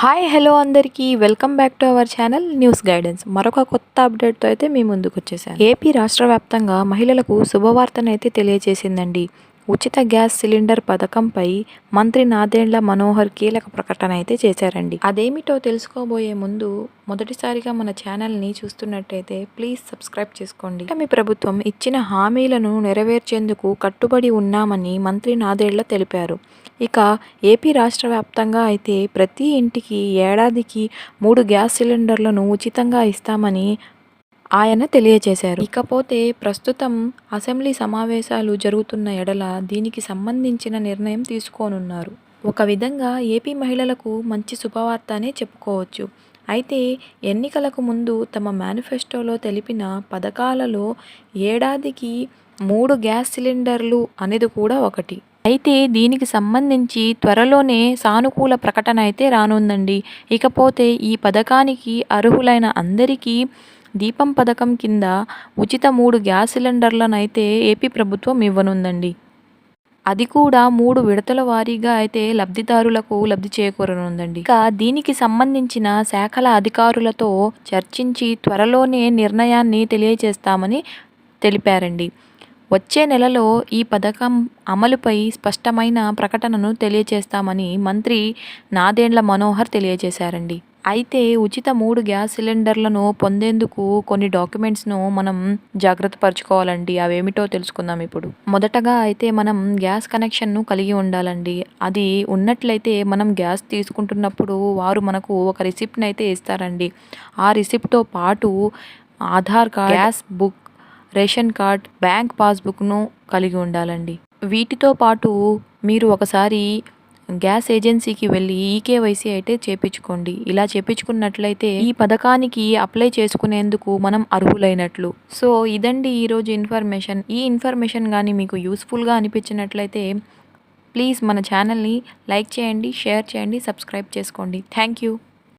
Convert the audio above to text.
Hi hello అందరికీ. Welcome back to our channel news guidance మరొక కొత్త అప్డేట్తో అయితే మీ ముందుకు వచ్చేసాను. ఏపీ రాష్ట్ర వ్యాప్తంగా మహిళలకు శుభవార్తనైతే తెలియజేసిందండి. ఉచిత గ్యాస్ సిలిండర్ పథకంపై మంత్రి నాదెండ్ల మనోహర్ కీలక ప్రకటన అయితే చేశారండి. అదేమిటో తెలుసుకోబోయే ముందు మొదటిసారిగా మన ఛానల్ని చూస్తున్నట్టయితే ప్లీజ్ సబ్స్క్రైబ్ చేసుకోండి. మీ ప్రభుత్వం ఇచ్చిన హామీలను నెరవేర్చేందుకు కట్టుబడి ఉన్నామని మంత్రి నాదేళ్ళ తెలిపారు. ఇక ఏపీ రాష్ట్ర వ్యాప్తంగా అయితే ప్రతి ఇంటికి ఏడాదికి మూడు గ్యాస్ సిలిండర్లను ఉచితంగా ఇస్తామని ఆయన తెలియజేశారు ఇకపోతే ప్రస్తుతం అసెంబ్లీ సమావేశాలు జరుగుతున్న ఎడల దీనికి సంబంధించిన నిర్ణయం తీసుకోనున్నారు. ఒక విధంగా ఏపీ మహిళలకు మంచి శుభవార్త అనే చెప్పుకోవచ్చు. అయితే ఎన్నికలకు ముందు తమ మేనిఫెస్టోలో తెలిపిన పథకాలలో ఏడాదికి మూడు గ్యాస్ సిలిండర్లు అనేది కూడా ఒకటి. అయితే దీనికి సంబంధించి త్వరలోనే సానుకూల ప్రకటన అయితే రానుందండి. ఇకపోతే ఈ పథకానికి అర్హులైన అందరికీ దీపం పథకం కింద ఉచిత మూడు గ్యాస్ సిలిండర్లను అయితే ఏపీ ప్రభుత్వం ఇవ్వనుందండి. అది కూడా మూడు విడతల వారీగా అయితే లబ్ధిదారులకు లబ్ధి చేకూరనుందండి. ఇక దీనికి సంబంధించిన శాఖల అధికారులతో చర్చించి త్వరలోనే నిర్ణయాన్ని తెలియజేస్తామని తెలిపారండి. వచ్చే నెలలో ఈ పథకం అమలుపై స్పష్టమైన ప్రకటనను తెలియజేస్తామని మంత్రి నాదేండ్ల మనోహర్ తెలియజేశారండి. అయితే ఉచిత మూడు గ్యాస్ సిలిండర్లను పొందేందుకు కొన్ని డాక్యుమెంట్స్ను మనం జాగ్రత్త పరచుకోవాలండి అవేమిటో తెలుసుకుందాం ఇప్పుడు. మొదటగా అయితే మనం గ్యాస్ కనెక్షన్ను కలిగి ఉండాలండి. అది ఉన్నట్లయితే మనం గ్యాస్ తీసుకుంటున్నప్పుడు వారు మనకు ఒక రిసిప్ట్ని అయితే ఇస్తారండి. ఆ రిసిప్ట్తో పాటు Aadhaar card gas book ration card bank పాస్బుక్ను కలిగి ఉండాలండి. వీటితో పాటు మీరు ఒకసారి గ్యాస్ ఏజెన్సీకి వెళ్ళి ఈకేవైసీ అయితే చేపించుకోండి. ఇలా చేపించుకున్నట్లయితే ఈ పథకానికి అప్లై చేసుకునేందుకు మనం అర్హులైనట్లు. సో ఇదండి ఈరోజు ఇన్ఫర్మేషన్. ఈ ఇన్ఫర్మేషన్ కానీ మీకు యూస్ఫుల్గా అనిపించినట్లయితే ప్లీజ్ మన ఛానల్ని లైక్ చేయండి షేర్ చేయండి సబ్స్క్రైబ్ చేసుకోండి. Thank you.